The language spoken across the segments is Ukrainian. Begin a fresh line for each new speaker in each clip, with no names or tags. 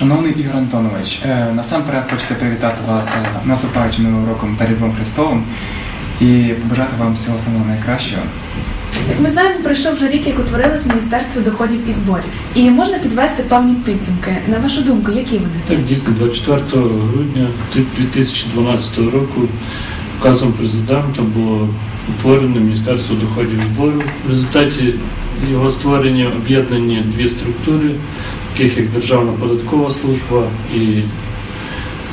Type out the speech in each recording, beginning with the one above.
Шановний Ігор Антонович, е, насамперед хочеться привітати вас е, наступаючим новим роком та Різдвом Христовим і побажати вам всього самого найкращого.
Як ми знаємо, пройшов вже рік, як утворилось Міністерство доходів і зборів. І можна підвести певні підсумки. На вашу думку, які вони?
Так, дійсно, 24 грудня 2012 року указом президента було утворено Міністерство доходів і зборів. В результаті його створення об'єднані дві структури, таких як Державна податкова служба і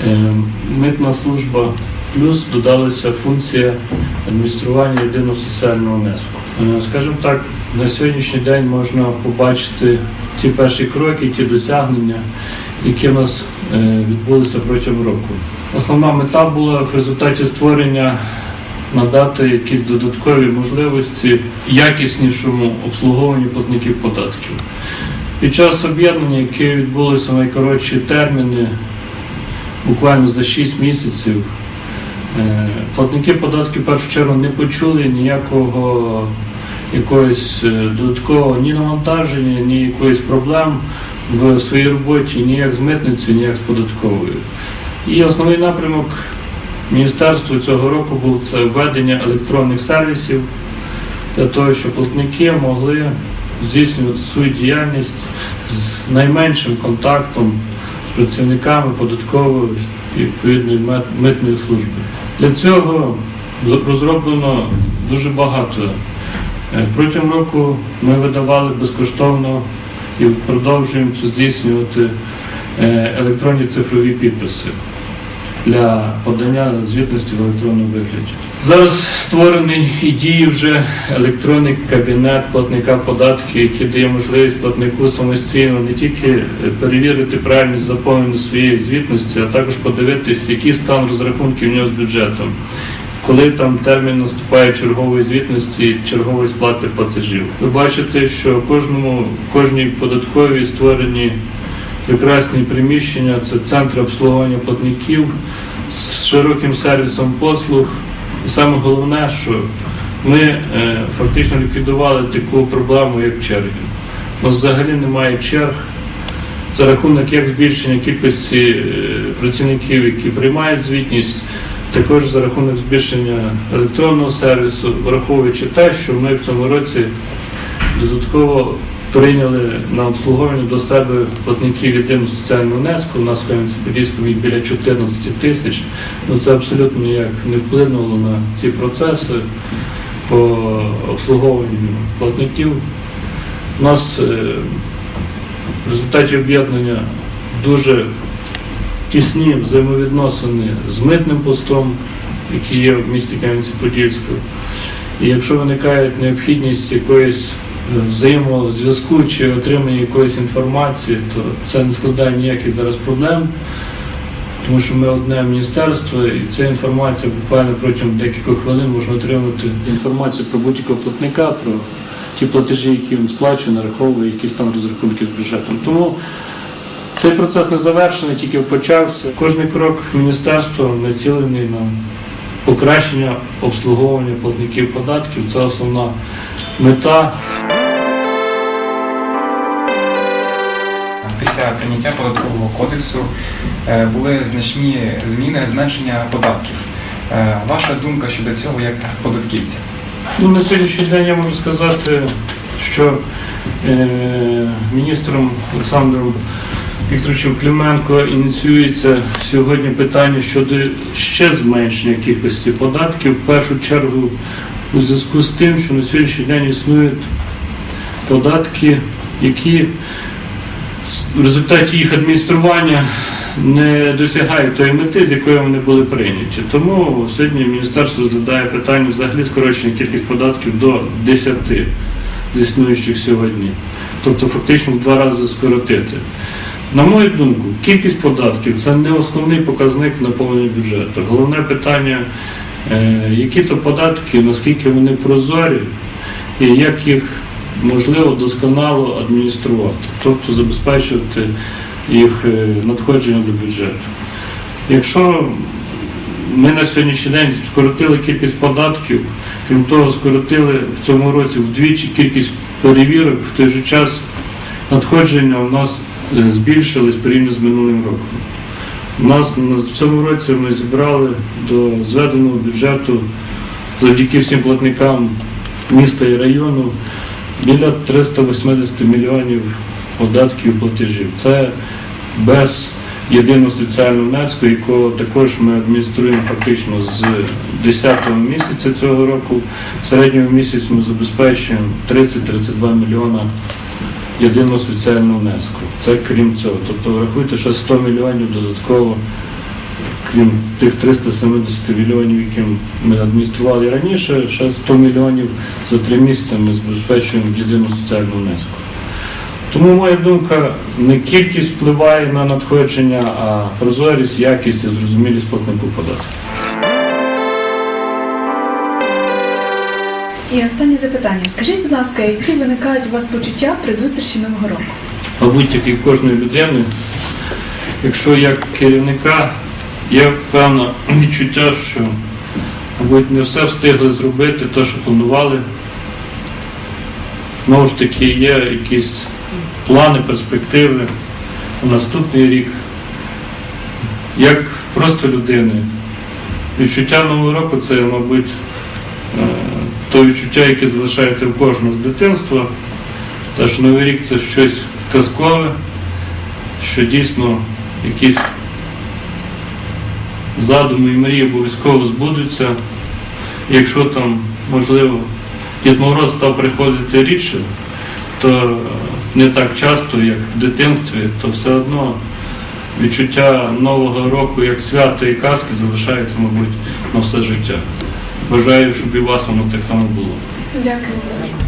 е, митна служба, плюс додалася функція адміністрування єдиного соціального внеску. Е, Скажімо так, на сьогоднішній день можна побачити ті перші кроки, ті досягнення, які в нас е, відбулися протягом року. Основна мета була в результаті створення надати якісь додаткові можливості якіснішому обслуговуванню платників податків. Під час об'єднання, яке відбулося в найкоротші терміни, буквально за 6 місяців, е, платники податків в першу чергу не почули ніякого якогось е, додаткового ні навантаження, ні якоїсь проблем в своїй роботі, ні як з митницею, ні як з податковою. І основний напрямок міністерства цього року був це введення електронних сервісів для того, щоб платники могли здійснювати свою діяльність з найменшим контактом з працівниками податкової і відповідної митної служби. Для цього розроблено дуже багато. Е, Протягом року ми видавали безкоштовно і продовжуємо це здійснювати е, електронні цифрові підписи для подання звітності в електронному вигляді. Зараз створений і діє вже електронний кабінет платника податків, який дає можливість платнику самостійно не тільки перевірити правильність заповнення своєї звітності, а також подивитись, який стан розрахунків в нього з бюджетом, коли там термін наступає чергової звітності, чергової сплати платежів. Ви бачите, що кожному кожній податковій створені прекрасні приміщення, це центри обслуговування платників з широким сервісом послуг. І саме головне, що ми е, фактично ліквідували таку проблему, як черги. У нас взагалі немає черг за рахунок як збільшення кількості е, працівників, які приймають звітність, також за рахунок збільшення електронного сервісу, враховуючи те, що ми в цьому році додатково прийняли на обслуговування до себе платників єдиного соціального внеску. У нас в Кам'янці-Подільському їх біля 14 тисяч. Ну це абсолютно ніяк не вплинуло на ці процеси по обслуговуванню платників. У нас е, в результаті об'єднання дуже тісні взаємовідносини з митним постом, який є в місті Кам'янці-Подільському. І якщо виникає необхідність якоїсь взаємозв'язку чи отримання якоїсь інформації, то це не складає ніяких зараз проблем, тому що ми одне міністерство, і ця інформація буквально протягом декількох хвилин можна отримати інформацію про будь-якого платника, про ті платежі, які він сплачує, нараховує, які стан розрахунки з бюджетом. Тому цей процес не завершений, тільки почався. Кожний крок міністерства націлений на покращення обслуговування платників податків. Це основна мета.
Після прийняття податкового кодексу е, були значні зміни зменшення податків. Е, Ваша думка щодо цього як податківця?
Ну, на сьогоднішній день я можу сказати, що е, міністром Олександром Вікторовичем Клименко ініціюється сьогодні питання щодо ще зменшення кількості податків. В першу чергу у зв'язку з тим, що на сьогоднішній день існують податки, які в результаті їх адміністрування не досягають тої мети, з якою вони були прийняті. Тому сьогодні міністерство розглядає питання взагалі скорочення кількість податків до 10 з існуючих сьогодні. Тобто фактично в два рази скоротити. На мою думку, кількість податків це не основний показник наповнення бюджету. Головне питання, е, які то податки, наскільки вони прозорі і як їх можливо досконало адмініструвати, тобто забезпечувати їх е, надходження до бюджету. Якщо ми на сьогоднішній день скоротили кількість податків, крім того, скоротили в цьому році вдвічі кількість перевірок, в той же час надходження у нас е, збільшились порівняно з минулим роком. У нас в цьому році ми зібрали до зведеного бюджету завдяки всім платникам міста і району біля 380 мільйонів податків і платежів. Це без єдиного соціального внеску, якого також ми адмініструємо фактично з 10-го місяця цього року. В середньому місяць ми забезпечуємо 30-32 мільйона єдиного соціального внеску. Це крім цього. Тобто врахуйте, що 100 мільйонів додатково, крім тих 370 мільйонів, які ми адміністрували раніше, ще 100 мільйонів за три місяці ми забезпечуємо єдину соціальну внеску. Тому моя думка, не кількість впливає на надходження, а прозорість, якість і зрозумілість платнику податків.
І останнє запитання. Скажіть, будь ласка, які виникають у вас почуття при зустрічі Нового року?
мабуть, як і кожної людини, якщо як керівника є певне відчуття, що мабуть, не все встигли зробити, те, що планували. Знову ж таки, є якісь плани, перспективи на наступний рік. Як просто людини, відчуття Нового року це, мабуть, е, то відчуття, яке залишається в кожного з дитинства. Те, що Новий рік це щось казкове, що дійсно якісь задуми і мрії обов'язково збудуться. Якщо там, можливо, Дід Мороз став приходити рідше, то е, не так часто, як в дитинстві, то все одно відчуття Нового року як свято і казки залишається, мабуть, на все життя. Бажаю, щоб і вас воно так само було.
Дякую.